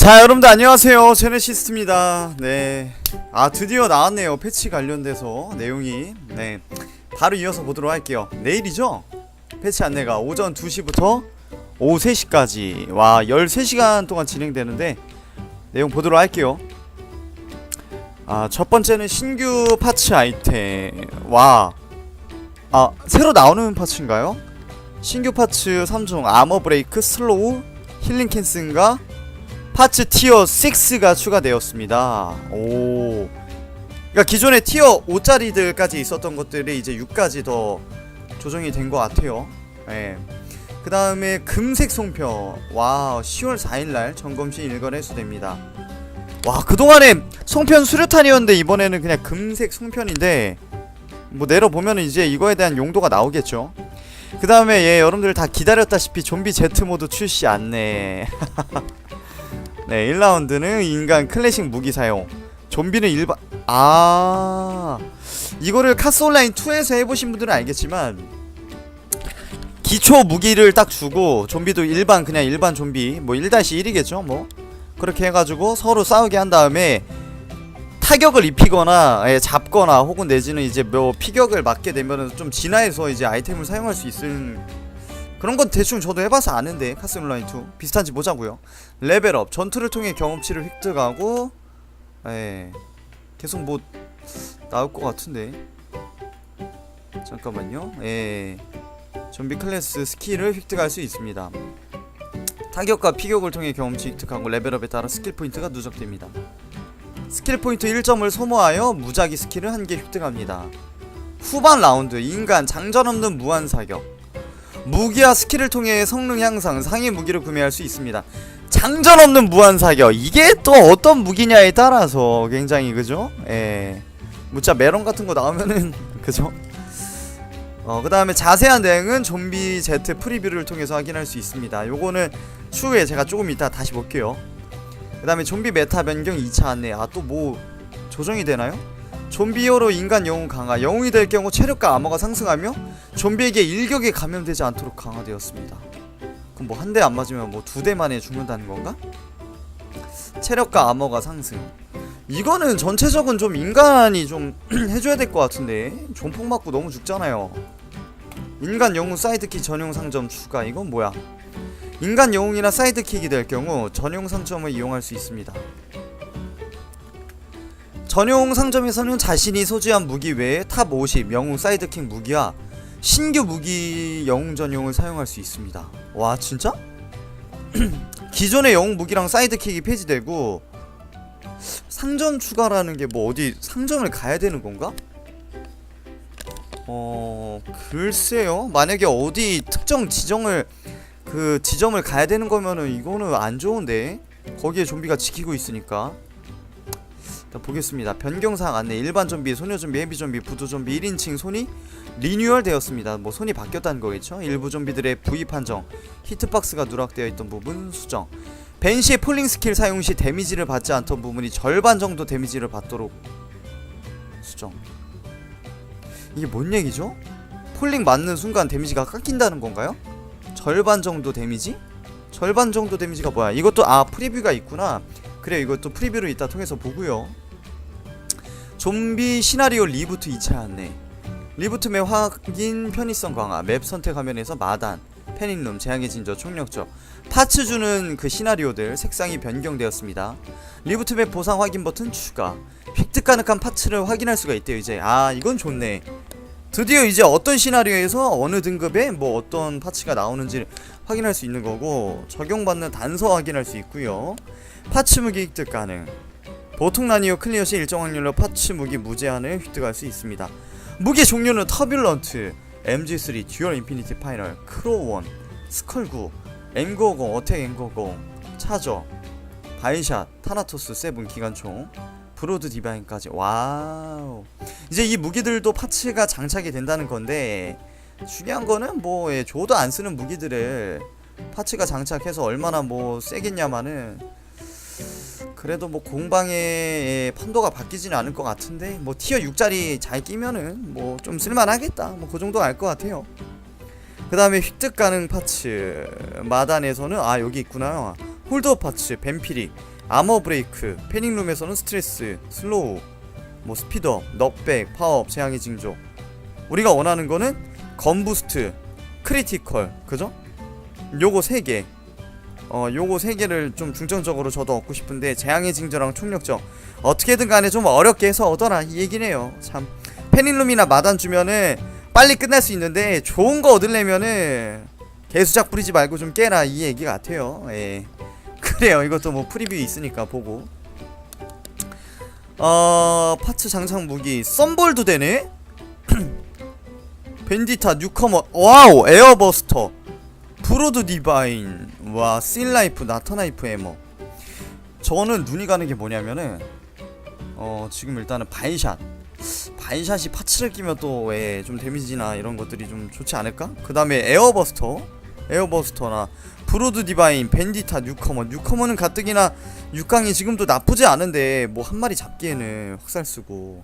자 여러분들 안녕하세요. 제네시스입니다. 네아 드디어 나왔네요. 패치 관련돼서 내용이. 네. 바로 이어서 보도록 할게요. 내일이죠? 패치 안내가 오전 2시부터 오후 3시까지. 와 13시간 동안 진행되는데 내용 보도록 할게요. 아 첫 번째는 신규 파츠 아이템. 와아 새로 나오는 파츠인가요? 신규 파츠 3종 아머 브레이크 슬로우 힐링 캔슨과 파츠 티어 6가 추가되었습니다. 오. 그러니까 기존에 티어 5짜리들까지 있었던 것들이 이제 6까지 더 조정이 된 것 같아요. 예. 그 다음에 금색 송편. 와, 10월 4일날 점검 시 일거래 해소됩니다. 와, 그동안에 송편 수류탄이었는데 이번에는 그냥 금색 송편인데 뭐 내려보면 이제 이거에 대한 용도가 나오겠죠. 그 다음에 예, 여러분들 다 기다렸다시피 좀비 제트 모드 출시 안내. 네, 1라운드는 인간 클래식 무기 사용. 좀비는 일반 아. 이거를 카스 온라인 2에서 해 보신 분들은 알겠지만 기초 무기를 딱 주고 좀비도 일반 그냥 일반 좀비 뭐 1-1이겠죠, 뭐. 그렇게 해 가지고 서로 싸우게 한 다음에 타격을 입히거나 예, 잡거나 혹은 내지는 이제 뭐 피격을 맞게 되면은 좀 진화해서 이제 아이템을 사용할 수 있을 그런 건 대충 저도 해봐서 아는데 카스온라인 2 비슷한지 보자고요. 레벨업 전투를 통해 경험치를 획득하고 예 계속 뭐 나올 것 같은데 잠깐만요. 예 좀비 클래스 스킬을 획득할 수 있습니다. 타격과 피격을 통해 경험치 획득하고 레벨업에 따라 스킬 포인트가 누적됩니다. 스킬 포인트 1점을 소모하여 무작위 스킬을 한 개 획득합니다. 후반 라운드 인간 장전 없는 무한 사격 무기와 스킬을 통해 성능 향상 상위 무기를 구매할 수 있습니다. 장전 없는 무한 사격 이게 또 어떤 무기냐에 따라서 굉장히 그죠? 예. 무짜 메론 같은 거 나오면은 그죠? 어 그다음에 자세한 내용은 좀비 제트 프리뷰를 통해서 확인할 수 있습니다. 요거는 추후에 제가 조금 이따 다시 볼게요. 그다음에 좀비 메타 변경 2차 안내. 아 또 뭐 조정이 되나요? 좀비 히어로 인간 영웅 강화. 영웅이 될 경우 체력과 암호가 상승하며 좀비에게 일격에 감염되지 않도록 강화되었습니다. 그럼 뭐 한 대 안 맞으면 뭐 두 대 만에 죽는다는 건가? 체력과 암호가 상승. 이거는 전체적은 좀 인간이 좀 해줘야 될 것 같은데 존폭 맞고 너무 죽잖아요. 인간 영웅 사이드킥 전용 상점 추가. 이건 뭐야? 인간 영웅이나 사이드킥이 될 경우 전용 상점을 이용할 수 있습니다. 전용 상점에서는 자신이 소지한 무기 외에 탑 50 영웅 사이드킥 무기와 신규 무기 영웅 전용을 사용할 수 있습니다. 와 진짜? 기존의 영웅 무기랑 사이드킥이 폐지되고 상점 추가라는 게 뭐 어디 상점을 가야 되는 건가? 어 글쎄요. 만약에 어디 특정 지정을 그 지점을 가야 되는 거면은 이거는 안 좋은데 거기에 좀비가 지키고 있으니까 일단 보겠습니다 변경사항 안내 일반 좀비 소녀 좀비 헤비 좀비 부두 좀비 1인칭 손이 리뉴얼 되었습니다 뭐 손이 바뀌었다는 거겠죠 일부 좀비들의 부위 판정 히트박스가 누락되어 있던 부분 수정 벤시의 폴링 스킬 사용 시 데미지를 받지 않던 부분이 절반 정도 데미지를 받도록 수정 이게 뭔 얘기죠? 폴링 맞는 순간 데미지가 깎인다는 건가요? 절반 정도 데미지? 절반 정도 데미지가 뭐야? 이것도 아 프리뷰가 있구나. 그래 이것도 프리뷰를 이따 통해서 보고요. 좀비 시나리오 리부트 2차 안내. 리부트 맵 확인 편의성 강화. 맵 선택 화면에서 마단, 패닉룸, 재앙의 진저, 총력저, 파츠 주는 그 시나리오들 색상이 변경되었습니다. 리부트 맵 보상 확인 버튼 추가. 획득 가능한 파츠를 확인할 수가 있대요 이제. 아 이건 좋네. 드디어 이제 어떤 시나리오에서 어느 등급에 뭐 어떤 파츠가 나오는지 확인할 수 있는 거고 적용받는 단서 확인할 수 있고요. 파츠 무기 획득 가능. 보통 난이오 클리어 시 일정 확률로 파츠 무기 무제한을 획득할 수 있습니다. 무기 종류는 터뷸런트 MG3 듀얼 인피니티 파이널 크로원 스컬9 M950 어택 M950 차저 바이샷 타나토스 세븐 기관총 브로드 디바인까지. 와우. 이제 이 무기들도 파츠가 장착이 된다는 건데 중요한 거는 뭐 예, 줘도 안 쓰는 무기들을 파츠가 장착해서 얼마나 뭐 세겠냐마는 그래도 뭐 공방의 예, 판도가 바뀌지는 않을 것 같은데 뭐 티어 6짜리 잘 끼면은 뭐 좀 쓸만하겠다. 뭐 그 정도 알 것 같아요. 그 다음에 획득 가능 파츠 마단에서는 아 여기 있구나. 홀더 파츠 뱀피리 아머 브레이크 패닝룸에서는 스트레스 슬로우 뭐 스피드업 넉백 파워업 재앙의 징조. 우리가 원하는 거는 건부스트 크리티컬 그죠? 요거 세개. 어 요거 세 개를 좀 중점적으로 저도 얻고 싶은데 재앙의 징조랑 총력적. 어떻게든 간에 좀 어렵게 해서 얻어라 이 얘기네요. 참. 패닝룸이나 마단 주면은 빨리 끝날 수 있는데 좋은 거 얻으려면은 개수작 부리지 말고 좀 깨라 이 얘기 같아요. 예 그래요. 이것도 뭐 프리뷰 있으니까 보고. 어 파츠 장착 무기. 썸볼도 되네? 벤디타 뉴커머 와우! 에어버스터. 브로드 디바인. 와 실라이프 나타나이프 에머. 저는 눈이 가는 게 뭐냐면은 어 지금 일단은 바이샷. 바이샷이 파츠를 끼면 또좀 데미지나 이런 것들이 좀 좋지 않을까? 그 다음에 에어버스터. 에어버스터나 브로드 디바인 벤디타 뉴커머 뉴커머는 가뜩이나 6강이 지금도 나쁘지 않은데 뭐 한 마리 잡기에는 확살 쓰고.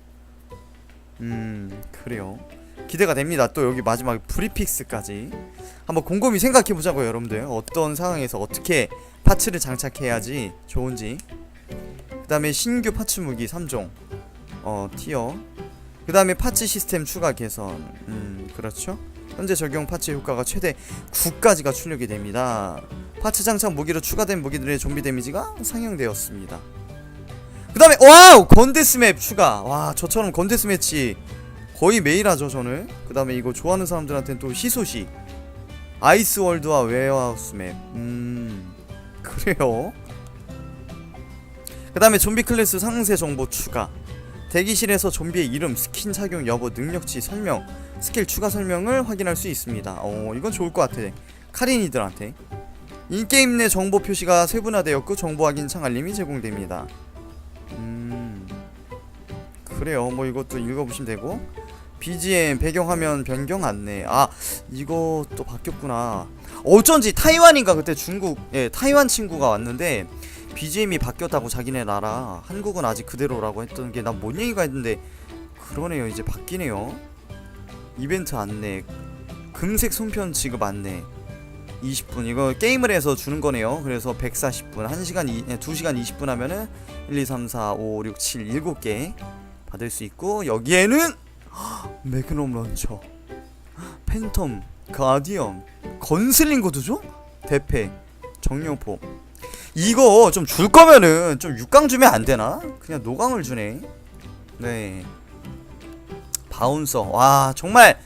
음 그래요. 기대가 됩니다. 또 여기 마지막에 브리픽스까지. 한번 곰곰이 생각해 보자고요 여러분들. 어떤 상황에서 어떻게 파츠를 장착해야지 좋은지. 그 다음에 신규 파츠 무기 3종. 어 티어. 그 다음에 파츠 시스템 추가 개선. 음 그렇죠 현재 적용 파츠 효과가 최대 9까지가 출력이 됩니다. 파츠 장착 무기로 추가된 무기들의 좀비 데미지가 상향되었습니다. 그 다음에 와우! 건데스맵 추가! 와 저처럼 건데스매치 거의 매일 하죠 저는. 그 다음에 이거 좋아하는 사람들한테는 또 희소식 아이스월드와 웨어하우스 맵. 음... 그래요? 그 다음에 좀비 클래스 상세 정보 추가 대기실에서 좀비의 이름, 스킨 착용 여부, 능력치 설명, 스킬 추가 설명을 확인할 수 있습니다. 어 이건 좋을 것 같아. 카린이들한테. 인게임 내 정보 표시가 세분화되었고 정보 확인 창 알림이 제공됩니다. 음... 그래요. 뭐 이것도 읽어 보시면 되고. BGM 배경화면 변경 안내. 아 이것도 바뀌었구나. 어쩐지 타이완인가? 그때 중국 예 타이완 친구가 왔는데 BGM이 바뀌었다고 자기네 나라 한국은 아직 그대로라고 했던 게 난 뭔 얘기가 했는데 그러네요. 이제 바뀌네요. 이벤트 안내 금색 손편 지급 안내. 20분. 이거 게임을 해서 주는 거네요. 그래서 140분. 1시간 2, 2시간 20분 하면은 1 2 3 4 5 6 7 7개 받을 수 있고 여기에는 매그넘 런처 팬텀 가디언 건슬링고도 줘? 대패 정령포 이거 좀 줄 거면은 좀 6강 주면 안 되나? 그냥 노강을 주네. 네. 바운서. 와 정말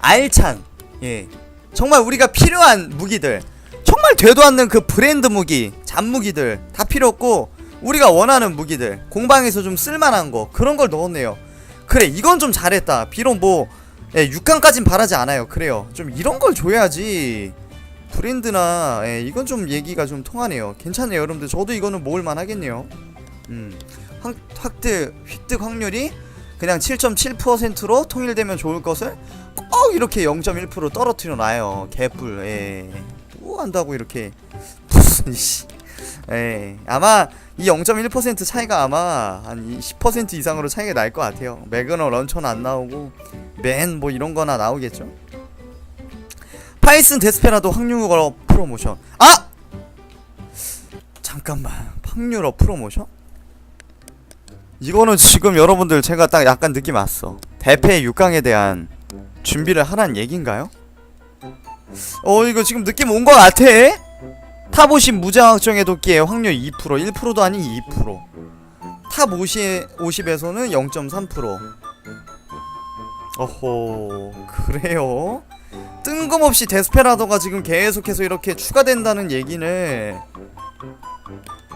알찬. 예. 정말 우리가 필요한 무기들. 정말 되도 않는 그 브랜드 무기 잡무기들 다 필요 없고 우리가 원하는 무기들 공방에서 좀 쓸만한 거 그런 걸 넣었네요. 그래 이건 좀 잘했다. 비록 뭐 예, 6강까진 바라지 않아요. 그래요. 좀 이런 걸 줘야지 브랜드나 예, 이건 좀 얘기가 좀 통하네요 괜찮네요 여러분들 저도 이거는 모을만 하겠네요 음 확, 확득 획득 확률이 그냥 7.7%로 통일되면 좋을 것을 꼭 이렇게 0.1% 떨어뜨려 놔요 개뿔 예. 뭐 한다고 이렇게 무슨 씨 예. 아마 이 0.1% 차이가 아마 한 10% 이상으로 차이가 날 것 같아요. 매그너 런처는 안 나오고 맨 뭐 이런 거나 나오겠죠. 파이슨 데스페라도 확률어 프로모션. 아! 잠깐만. 확률어 프로모션? 이거는 지금 여러분들 제가 딱 약간 느낌 왔어. 대패 6강에 대한 준비를 하란 얘긴가요? 어 이거 지금 느낌 온 것 같아. 탑50 무장 확정의 도끼의 확률 2% 1%도 아닌 2%. 탑 50, 50에서는 0.3%. 어호 그래요? 뜬금없이 데스페라더가 지금 계속해서 이렇게 추가된다는 얘기는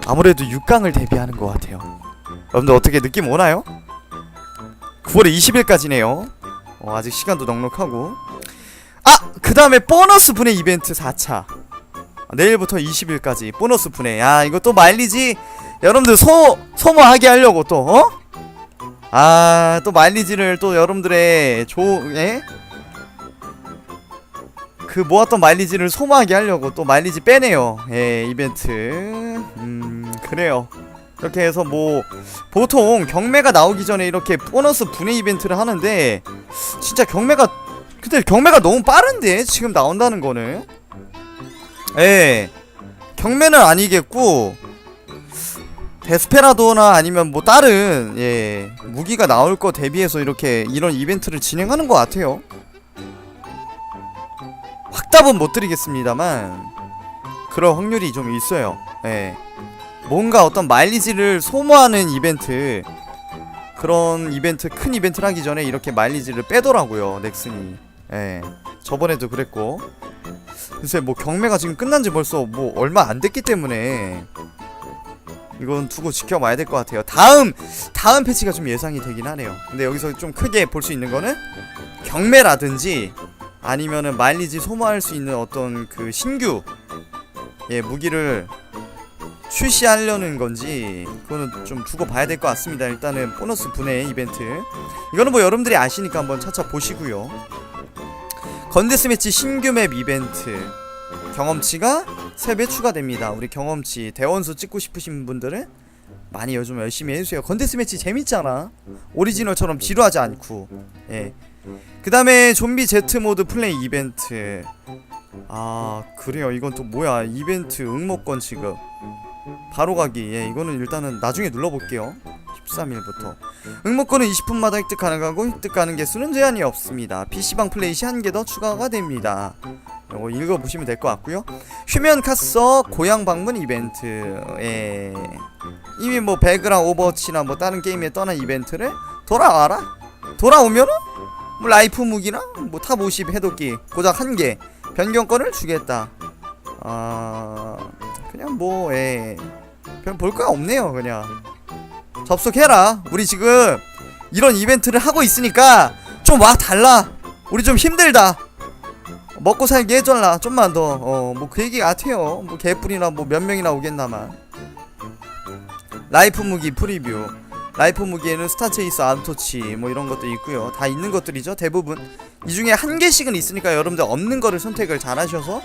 아무래도 6강을 대비하는 것 같아요. 여러분들 어떻게 느낌 오나요? 9월 20일까지네요. 어, 아직 시간도 넉넉하고. 아! 그 다음에 보너스 분해 이벤트 4차. 내일부터 20일까지 보너스 분해. 야, 이거 또 마일리지 여러분들 소 소모하게 하려고 또 어? 아, 또 마일리지를 또 여러분들의 조 예? 그 모았던 마일리지를 소모하게 하려고 또 마일리지 빼네요. 예, 이벤트. 음, 그래요. 이렇게 해서 뭐 보통 경매가 나오기 전에 이렇게 보너스 분해 이벤트를 하는데 진짜 경매가 근데 경매가 너무 빠른데 지금 나온다는 거는 예 경매는 아니겠고 데스페라도나 아니면 뭐 다른 예 무기가 나올 거 대비해서 이렇게 이런 이벤트를 진행하는 것 같아요. 확답은 못 드리겠습니다만 그럴 확률이 좀 있어요. 예. 뭔가 어떤 마일리지를 소모하는 이벤트 그런 이벤트 큰 이벤트를 하기 전에 이렇게 마일리지를 빼더라고요 넥슨이. 예. 저번에도 그랬고 글쎄 뭐 경매가 지금 끝난 지 벌써 뭐 얼마 안 됐기 때문에 이건 두고 지켜봐야 될 것 같아요. 다음 다음 패치가 좀 예상이 되긴 하네요. 근데 여기서 좀 크게 볼 수 있는 거는 경매라든지 아니면은 마일리지 소모할 수 있는 어떤 그 신규 예 무기를 출시하려는 건지 그거는 좀 두고 봐야 될 것 같습니다. 일단은 보너스 분해 이벤트 이거는 뭐 여러분들이 아시니까 한번 차차 보시고요. 건데스 매치 신규 맵 이벤트 경험치가 3배 추가됩니다. 우리 경험치 대원수 찍고 싶으신 분들은 많이 요즘 열심히 해주세요. 건데스 매치 재밌잖아. 오리지널처럼 지루하지 않고. 예. 그 다음에 좀비 제트 모드 플레이 이벤트. 아 그래요. 이건 또 뭐야? 이벤트 응모권 지급. 바로 가기. 예, 이거는 일단은 나중에 눌러볼게요. 13일부터. 응모권은 20분마다 획득 가능하고 획득 가능 개수는 제한이 없습니다. PC방 플레이 시 한 개 더 추가가 됩니다. 이거 읽어보시면 될 것 같고요. 휴면 카서 고향 방문 이벤트. 예. 이미 뭐 배그랑 오버워치나 뭐 다른 게임에 떠난 이벤트를 돌아와라. 돌아오면은 뭐 라이프 무기나 뭐탑 50 해독기 고작 한 개 변경권을 주겠다. 아 그냥 뭐 예. 그냥 볼거 없네요 그냥 접속해라. 우리 지금 이런 이벤트를 하고 있으니까 좀 와 달라. 우리 좀 힘들다. 먹고 살게 해줘라 좀만 더 어 뭐 그 얘기 같아요 뭐 개뿔이나 뭐 몇 명이나 오겠나만 라이프 무기 프리뷰 라이프 무기에는 스타체이스 암토치 뭐 이런 것도 있고요. 다 있는 것들이죠 대부분. 이 중에 한 개씩은 있으니까 여러분들 없는 거를 선택을 잘 하셔서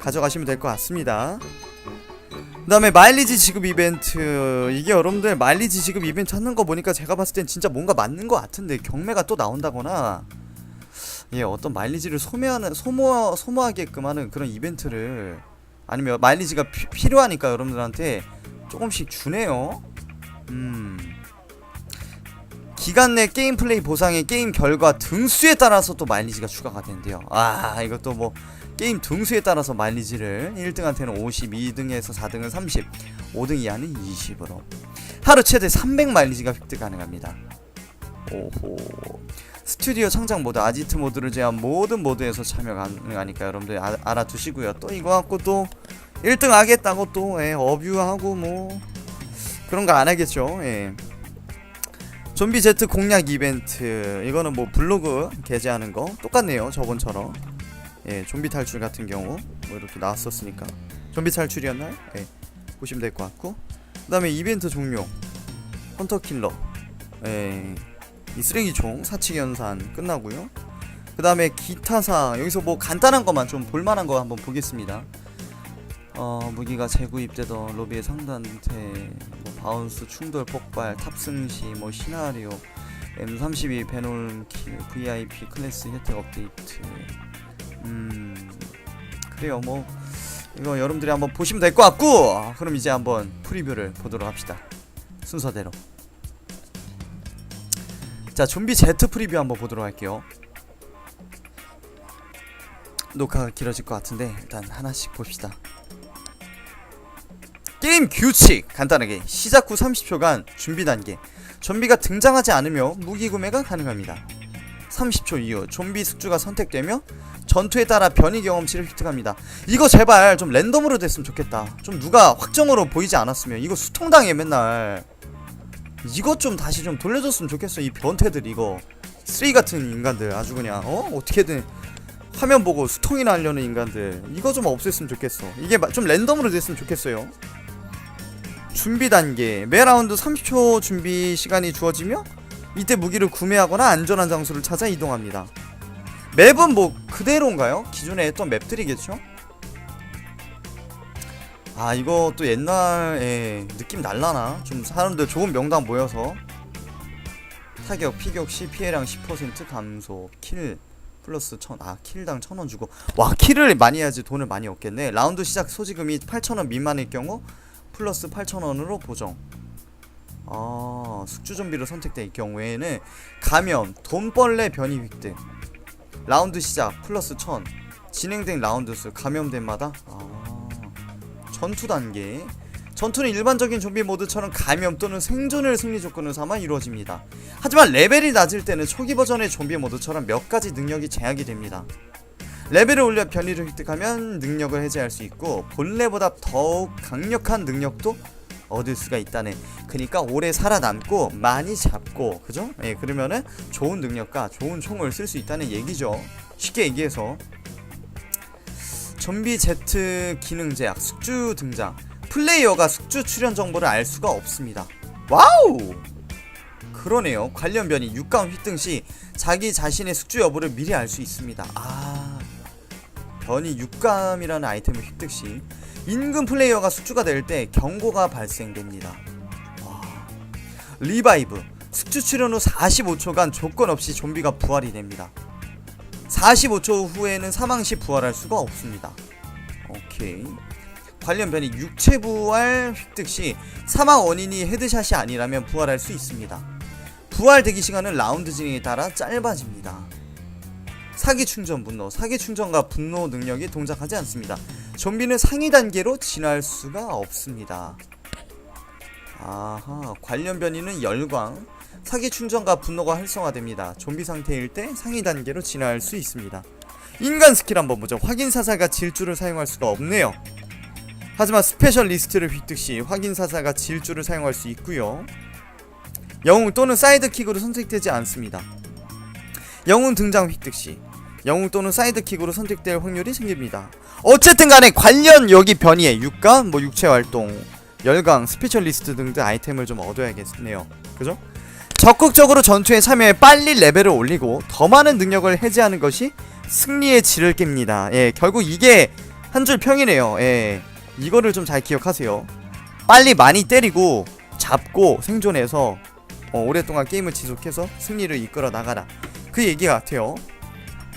가져가시면 될 것 같습니다. 그 다음에 마일리지 지급 이벤트. 이게 여러분들 마일리지 지급 이벤트 하는 거 보니까 제가 봤을 땐 진짜 뭔가 맞는 것 같은데 경매가 또 나온다거나. 예, 어떤 마일리지를 소모하는 소모 소모하게끔 하는 그런 이벤트를 아니면 마일리지가 피, 필요하니까 여러분들한테 조금씩 주네요. 음. 기간 내 게임 플레이 보상의 게임 결과 등수에 따라서 또 마일리지가 추가가 된대요. 아, 이것도 뭐 게임 등수에 따라서 마일리지를 1등한테는 50, 2등에서 4등은 30, 5등 이하는 20으로 하루 최대 300 마일리지가 획득 가능합니다. 오호. 스튜디오 창작 모드, 아지트 모드를 제한 모든 모드에서 참여 가능하니까 여러분들 아, 알아두시고요. 또 이거 갖고 또 1등 하겠다고 또 예, 어뷰하고 뭐 그런 거 안 하겠죠. 예. 좀비 제트 공략 이벤트 이거는 뭐 블로그 게재하는 거 똑같네요. 저번처럼 예, 좀비 탈출 같은 경우 뭐 이렇게 나왔었으니까 좀비 탈출이었나요? 예, 보시면 될 것 같고 그 다음에 이벤트 종료 헌터 킬러 예. 이 쓰레기총 사칙 연산 끝나고요. 그 다음에 기타사 여기서 뭐 간단한 것만 좀 볼만한 거 한번 보겠습니다. 어 무기가 재구입되던 로비의 상단태 뭐 바운스 충돌 폭발 탑승 시 뭐 시나리오 M32 베놀 킬 VIP 클래스 혜택 업데이트. 음 그래요. 뭐 이거 여러분들이 한번 보시면 될 것 같고 그럼 이제 한번 프리뷰를 보도록 합시다. 순서대로. 자 좀비 제트 프리뷰 한번 보도록 할게요. 녹화가 길어질 것 같은데 일단 하나씩 봅시다 게임 규칙. 간단하게 시작 후 30초간 준비 단계. 좀비가 등장하지 않으며 무기 구매가 가능합니다. 30초 이후 좀비 숙주가 선택되며 전투에 따라 변이 경험치를 획득합니다. 이거 제발 좀 랜덤으로 됐으면 좋겠다. 좀 누가 확정으로 보이지 않았으면 이거 수통당해 맨날. 이것 좀 다시 좀 돌려줬으면 좋겠어 이 변태들 이거. 쓰레기 같은 인간들 아주 그냥 어? 어떻게든 화면 보고 수통이나 하려는 인간들. 이거 좀 없앴으면 좋겠어. 이게 마- 좀 랜덤으로 됐으면 좋겠어요 준비 단계 매 라운드 30초 준비 시간이 주어지며 이때 무기를 구매하거나 안전한 장소를 찾아 이동합니다 맵은 뭐 그대로인가요? 기존에 했던 맵들이겠죠? 아 이거 또 옛날에 느낌 날라나? 좀 사람들 좋은 명당 모여서 타격, 피격 시 피해량 10% 감소 킬 플러스 천, 아 킬당 천원 주고 와 킬을 많이 해야지 돈을 많이 얻겠네 라운드 시작 소지금이 8천원 미만일 경우 플러스 8천원으로 보정. 아 숙주 좀비로 선택될 경우에는 감염, 돈벌레 변이 획득. 라운드 시작 플러스 1000 진행된 라운드 수 감염된 마다? 아 전투 단계. 전투는 일반적인 좀비 모드처럼 감염 또는 생존을 승리 조건으로 삼아 이루어집니다. 하지만 레벨이 낮을 때는 초기 버전의 좀비 모드처럼 몇 가지 능력이 제약이 됩니다. 레벨을 올려 변이를 획득하면 능력을 해제할 수 있고 본래보다 더욱 강력한 능력도 얻을 수가 있다네. 그러니까 오래 살아남고 많이 잡고 그죠? 예, 그러면은 좋은 능력과 좋은 총을 쓸 수 있다는 얘기죠. 쉽게 얘기해서 좀비 Z 기능 제약 숙주 등장. 플레이어가 숙주 출현 정보를 알 수가 없습니다. 와우! 그러네요. 관련 변이 육감 획득 시 자기 자신의 숙주 여부를 미리 알 수 있습니다. 아. 변이 육감이라는 아이템을 획득 시 인근 플레이어가 숙주가 될 때 경고가 발생됩니다. 와. 리바이브 숙주 출현 후 45초간 조건 없이 좀비가 부활이 됩니다. 45초 후에는 사망 시 부활할 수가 없습니다. 오케이. 관련 변이 육체 부활 획득 시 사망 원인이 헤드샷이 아니라면 부활할 수 있습니다. 부활 대기 시간은 라운드 진행에 따라 짧아집니다. 사기 충전 분노, 사기 충전과 분노 능력이 동작하지 않습니다. 좀비는 상위 단계로 진화할 수가 없습니다. 아하, 관련 변이는 열광, 사기 충전과 분노가 활성화됩니다. 좀비 상태일 때 상위 단계로 진화할 수 있습니다. 인간 스킬 한번 보죠. 확인 사살과 질주를 사용할 수가 없네요. 하지만 스페셜 리스트를 획득 시 확인 사살과 질주를 사용할 수 있고요. 영웅 또는 사이드킥으로 선택되지 않습니다. 영웅 등장 획득 시 영웅 또는 사이드킥으로 선택될 확률이 생깁니다. 어쨌든 간에 관련 여기 변이에 육감, 뭐 육체 활동, 열강, 스페셜리스트 등등 아이템을 좀 얻어야겠네요. 그죠? 적극적으로 전투에 참여해 빨리 레벨을 올리고 더 많은 능력을 해제하는 것이 승리의 질을 깹니다. 예, 결국 이게 한 줄 평이네요. 예. 이거를 좀 잘 기억하세요. 빨리 많이 때리고 잡고 생존해서 어, 오랫동안 게임을 지속해서 승리를 이끌어 나가라. 그 얘기 같아요.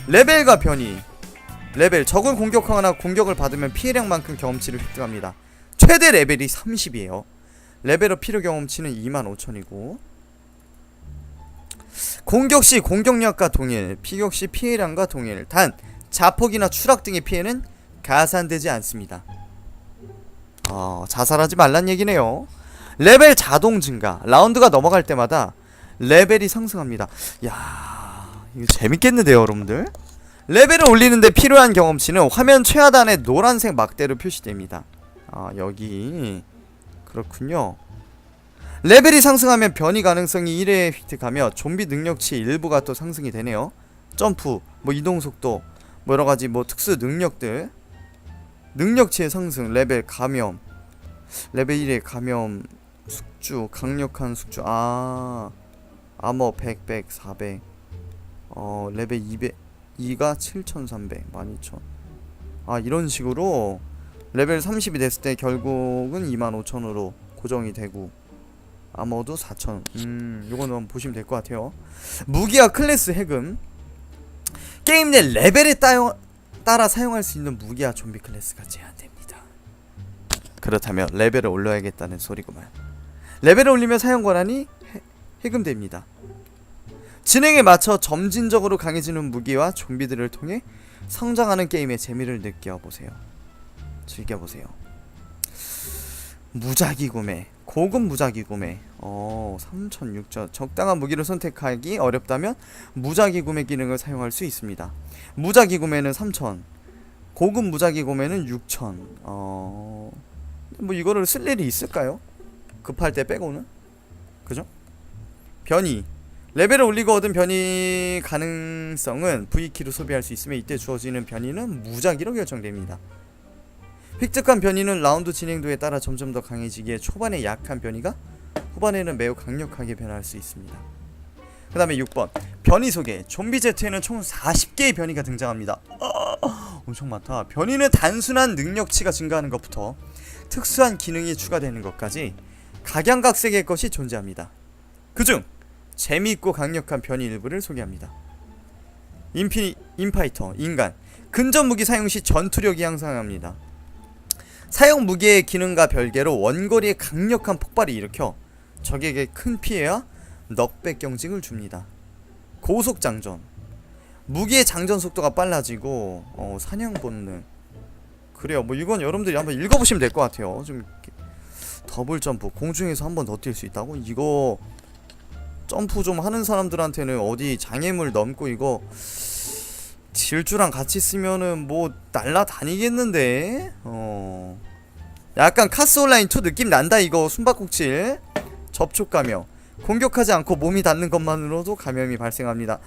레벨과 변이. 레벨 적을 공격하거나 공격을 받으면 피해량만큼 경험치를 획득합니다. 최대 레벨이 30이에요. 레벨업 필요 경험치는 25,000이고 공격 시 공격력과 동일, 피격 시 피해량과 동일. 단 자폭이나 추락 등의 피해는 가산되지 않습니다. 어, 자살하지 말란 얘기네요. 레벨 자동 증가. 라운드가 넘어갈 때마다 레벨이 상승합니다. 야, 이거 재밌겠는데요, 여러분들? 레벨을 올리는데 필요한 경험치는 화면 최하단에 노란색 막대로 표시됩니다. 아, 여기 그렇군요. 레벨이 상승하면 변이 가능성이 1회 획득하며 좀비 능력치 일부가 또 상승이 되네요. 점프, 뭐 이동 속도, 뭐 여러 가지 뭐 특수 능력들, 능력치의 상승, 레벨 감염, 레벨 1의 감염, 숙주, 강력한 숙주, 아, 아머 100, 100, 400, 어 레벨 200, 2가 7,300, 12,000. 아 이런 식으로 레벨 30이 됐을 때 결국은 25,000으로 고정이 되고 아머도 4,000. 음, 요거는 보시면 될 것 같아요. 무기와 클래스 해금. 게임 내 레벨에 따, 따라 사용할 수 있는 무기와 좀비 클래스가 제한됩니다. 그렇다면 레벨을 올려야겠다는 소리구만. 레벨을 올리면 사용 권한이 해, 해금됩니다. 진행에 맞춰 점진적으로 강해지는 무기와 좀비들을 통해 성장하는 게임의 재미를 느껴보세요. 즐겨보세요. 무작위 구매, 고급 무작위 구매. 어, 3,600. 적당한 무기를 선택하기 어렵다면 무작위 구매 기능을 사용할 수 있습니다. 무작위 구매는 3,000. 고급 무작위 구매는 6,000. 어, 뭐 이거를 쓸 일이 있을까요? 급할 때 빼고는. 그죠? 변이. 레벨을 올리고 얻은 변이 가능성은 V키로 소비할 수 있으며 이때 주어지는 변이는 무작위로 결정됩니다. 획득한 변이는 라운드 진행도에 따라 점점 더 강해지기에 초반에 약한 변이가 후반에는 매우 강력하게 변할 수 있습니다. 그 다음에 6번 변이 소개 좀비 Z에는 총 40개의 변이가 등장합니다. 아, 엄청 많다. 변이는 단순한 능력치가 증가하는 것부터 특수한 기능이 추가되는 것까지 각양각색의 것이 존재합니다. 그중 재미있고 강력한 변이 일부를 소개합니다. 인피, 인파이터, 인간 근접 무기 사용 시 전투력이 향상합니다. 사용 무기의 기능과 별개로 원거리에 강력한 폭발을 일으켜 적에게 큰 피해와 넉백 경직을 줍니다. 고속 장전. 무기의 장전 속도가 빨라지고 어, 사냥 본능. 그래요. 뭐 이건 여러분들이 한번 읽어보시면 될 것 같아요. 좀 더블 점프 공중에서 한 번 더 뛸 수 있다고? 이거 점프 좀 하는 사람들한테는 어디 장애물 넘고 이거 질주랑 같이 쓰면은 뭐 날라다니겠는데? 어. 약간 카스 온라인 2 느낌 난다 이거 숨바꼭질. 접촉 감염. 공격하지 않고 몸이 닿는 것만으로도 감염이 발생합니다.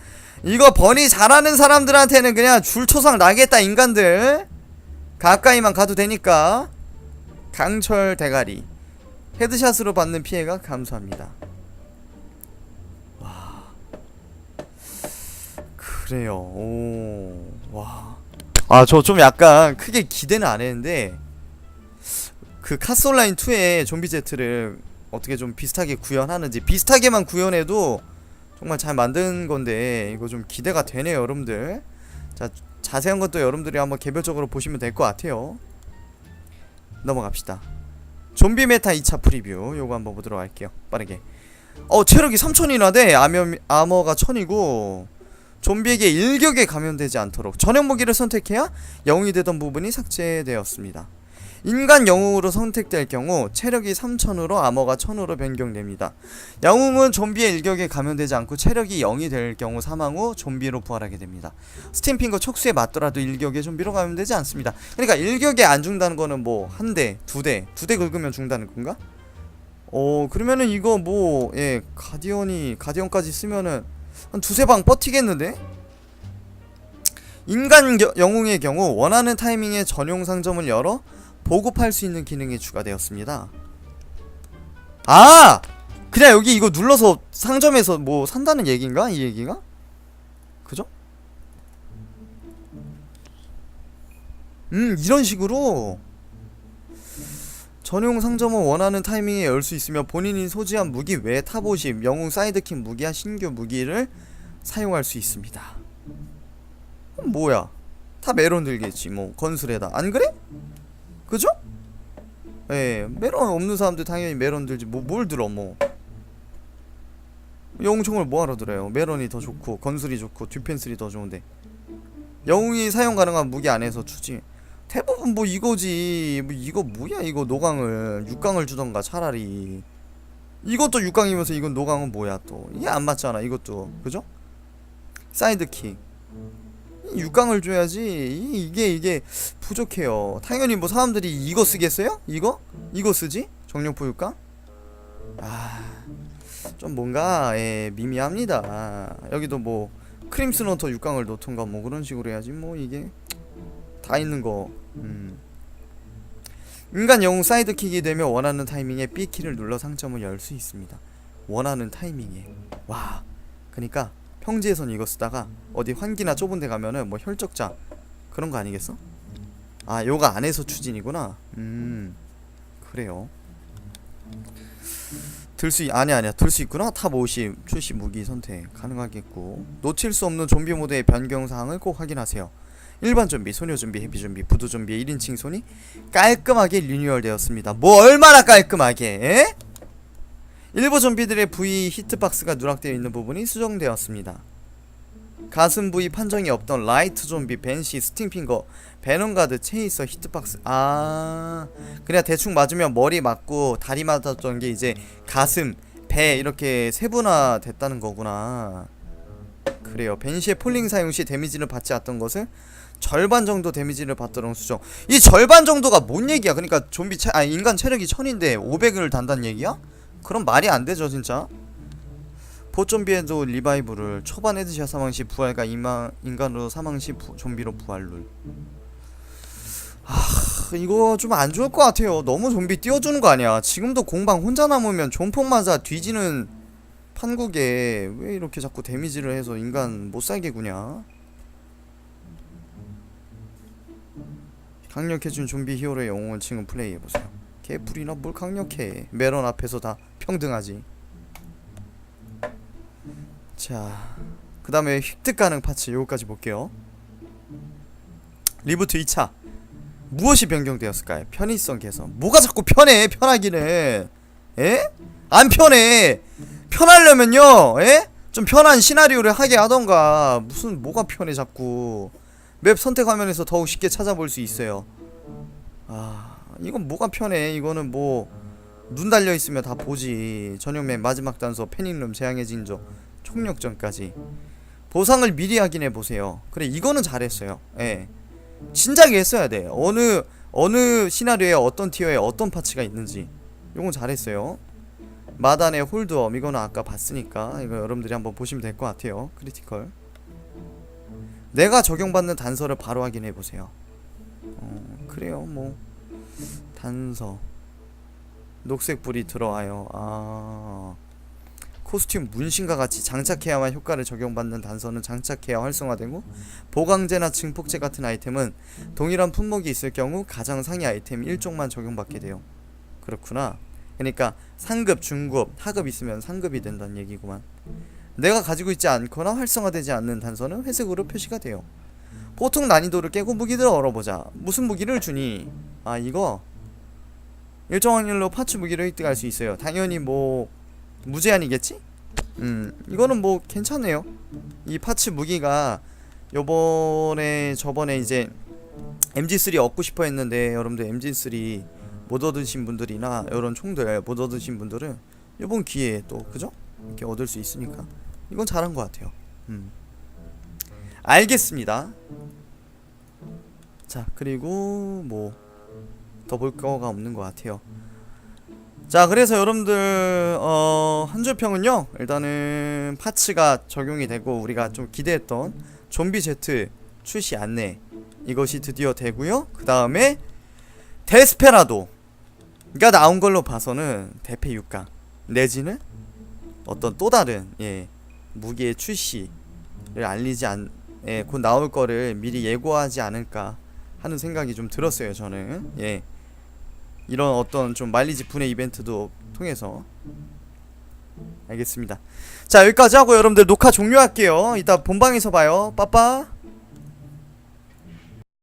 이거 버니 잘하는 사람들한테는 그냥 줄초상 나겠다 인간들. 가까이만 가도 되니까. 강철 대가리. 헤드샷으로 받는 피해가 감소합니다 그래요. 오. 와. 아, 저 좀 약간 크게 기대는 안 했는데 그 카스 온라인 2의 좀비 제트를 어떻게 좀 비슷하게 구현하는지 비슷하게만 구현해도 정말 잘 만든 건데 이거 좀 기대가 되네요, 여러분들. 자, 자세한 것도 여러분들이 한번 개별적으로 보시면 될 것 같아요. 넘어갑시다. 좀비 메타 2차 프리뷰 요거 한번 보도록 할게요. 빠르게. 어, 체력이 3000이나 돼. 아머, 아머가 1000이고 좀비에게 일격에 감염되지 않도록 전용 무기를 선택해야 영웅이 되던 부분이 삭제되었습니다. 인간 영웅으로 선택될 경우 체력이 3000으로 아머가 1000으로 변경됩니다. 영웅은 좀비의 일격에 감염되지 않고 체력이 0이 될 경우 사망 후 좀비로 부활하게 됩니다. 스탬핑거 촉수에 맞더라도 일격에 좀비로 감염되지 않습니다. 그러니까 일격에 안 죽는다는 거는 뭐 한 대, 두 대, 두 대 긁으면 죽는다는 건가? 어 그러면은 이거 뭐 예 가디언이 가디언까지 쓰면은 한 두세 방 버티겠는데? 인간 겨- 영웅의 경우 원하는 타이밍에 전용 상점을 열어 보급할 수 있는 기능이 추가되었습니다. 아! 그냥 여기 이거 눌러서 상점에서 뭐 산다는 얘기인가? 이 얘기가? 그죠? 음, 이런 식으로 전용 상점은 원하는 타이밍에 열 수 있으며 본인이 소지한 무기 외 탑50, 영웅 사이드킥 무기와 신규 무기를 사용할 수 있습니다. 뭐야? 다 메론 들겠지 뭐 건술에다 안 그래? 그죠? 예, 메론 없는 사람들 당연히 메론 들지 뭐 뭘 들어 뭐 영웅총을 뭐하러 들어요? 메론이 더 좋고 건술이 좋고 디펜슬이 더 좋은데 영웅이 사용 가능한 무기 안에서 추지 대부분 뭐 이거지 뭐 이거 뭐야 이거 노강을 6강을 주던가 차라리 이것도 6강이면서 이건 노강은 뭐야 또 이게 안 맞잖아 이것도 그죠? 사이드킥 6강을 줘야지 이- 이게 이게 부족해요 당연히 뭐 사람들이 이거 쓰겠어요? 이거? 이거 쓰지? 정령포 6강? 아좀 뭔가 예, 미미합니다 여기도 뭐 크림슨 헌터 6강을 놓던가 뭐 그런 식으로 해야지 뭐 이게 다 있는 거. 음. 인간 영웅 사이드킥이 되며 원하는 타이밍에 B키를 눌러 상점을 열 수 있습니다. 원하는 타이밍에. 와. 그니까 평지에선 이거 쓰다가 어디 환기나 좁은 데 가면은 뭐 혈적자 그런 거 아니겠어? 아, 요가 안에서 추진이구나. 음. 그래요. 들수 아니 아니야 들 수 있구나 탑 50 출시 무기 선택 가능하겠고 놓칠 수 없는 좀비 모드의 변경 사항을 꼭 확인하세요. 일반 좀비, 소녀 좀비, 헤비 좀비, 부두 좀비의 1인칭 손이 깔끔하게 리뉴얼 되었습니다. 뭐 얼마나 깔끔하게? 에? 일부 좀비들의 부위 히트박스가 누락되어 있는 부분이 수정되었습니다. 가슴 부위 판정이 없던 라이트 좀비, 벤시, 스팅핑거, 베놈가드, 체이서, 히트박스 아 그냥 대충 맞으면 머리 맞고 다리 맞았던 게 이제 가슴, 배 이렇게 세분화 됐다는 거구나 그래요 벤시의 폴링 사용 시 데미지를 받지 않던 것을 절반 정도 데미지를 받도록 수정. 이 절반 정도가 뭔 얘기야? 그러니까 좀비 체, 아 인간 체력이 1000인데 500을 단다는 얘기야? 그럼 말이 안 되죠, 진짜. 보좀비에도 리바이브를 초반 헤드샷 사망 시 부활과 이마, 인간으로 사망 시 부, 좀비로 부활룰. 아, 이거 좀 안 좋을 것 같아요. 너무 좀비 띄워주는 거 아니야? 지금도 공방 혼자 남으면 존폭 맞아 뒤지는 판국에 왜 이렇게 자꾸 데미지를 해서 인간 못 살게 구냐? 강력해준 좀비 히어로의 영웅은 지금 플레이해보세요. 개뿔이나 뭘 강력해. 메론 앞에서 다 평등하지. 자그 다음에 획득 가능 파츠 요거까지 볼게요. 리부트 2차. 무엇이 변경되었을까요? 편의성 개선 뭐가 자꾸 편해? 편하기는. 에? 안 편해. 편하려면요. 에? 좀 편한 시나리오를 하게 하던가. 무슨 뭐가 편해 자꾸 맵 선택 화면에서 더욱 쉽게 찾아볼 수 있어요. 아 이건 뭐가 편해? 이거는 뭐 눈 달려있으면 다 보지. 전용 맵 마지막 단서 패닉룸 재앙의 징조 총력전까지. 보상을 미리 확인해보세요. 그래 이거는 잘했어요. 예. 진작에 했어야 돼. 어느 어느 시나리오에 어떤 티어에 어떤 파츠가 있는지. 요건 잘했어요. 마단의 홀드업. 이거는 아까 봤으니까 이거 여러분들이 한번 보시면 될 것 같아요. 크리티컬 내가 적용받는 단서를 바로 확인해 보세요. 어, 그래요 뭐. 단서. 녹색 불이 들어와요. 아. 코스튬 문신과 같이 장착해야만 효과를 적용받는 단서는 장착해야 활성화되고 보강제나 증폭제 같은 아이템은 동일한 품목이 있을 경우 가장 상위 아이템 1종만 적용받게 돼요. 그렇구나. 그러니까 상급, 중급, 하급 있으면 상급이 된다는 얘기구만. 내가 가지고 있지 않거나 활성화되지 않는 단서는 회색으로 표시가 돼요. 보통 난이도를 깨고 무기들을 얼어보자. 무슨 무기를 주니? 아 이거 일정 확률로 파츠 무기를 획득할 수 있어요. 당연히 뭐 무제한이겠지? 음 이거는 뭐 괜찮네요. 이 파츠 무기가 요번에 저번에 이제 MG3 얻고 싶어 했는데 여러분들 MG3 못 얻으신 분들이나 이런 총들 못 얻으신 분들은 이번 기회에 또 그죠? 이렇게 얻을 수 있으니까 이건 잘한 것 같아요. 음. 알겠습니다. 자 그리고 뭐 더 볼 거가 없는 것 같아요. 자 그래서 여러분들 어, 한 줄평은요 일단은 파츠가 적용이 되고 우리가 좀 기대했던 좀비 제트 출시 안내 이것이 드디어 되고요. 그 다음에 데스페라도 가 나온 걸로 봐서는 대패 6강 내지는 어떤 또 다른 예 무기의 출시를 알리지 않, 예, 곧 나올 거를 미리 예고하지 않을까 하는 생각이 좀 들었어요 저는. 예. 이런 어떤 좀 마일리지 분해 이벤트도 통해서. 알겠습니다. 자 여기까지 하고 여러분들 녹화 종료할게요. 이따 본방에서 봐요. 빠빠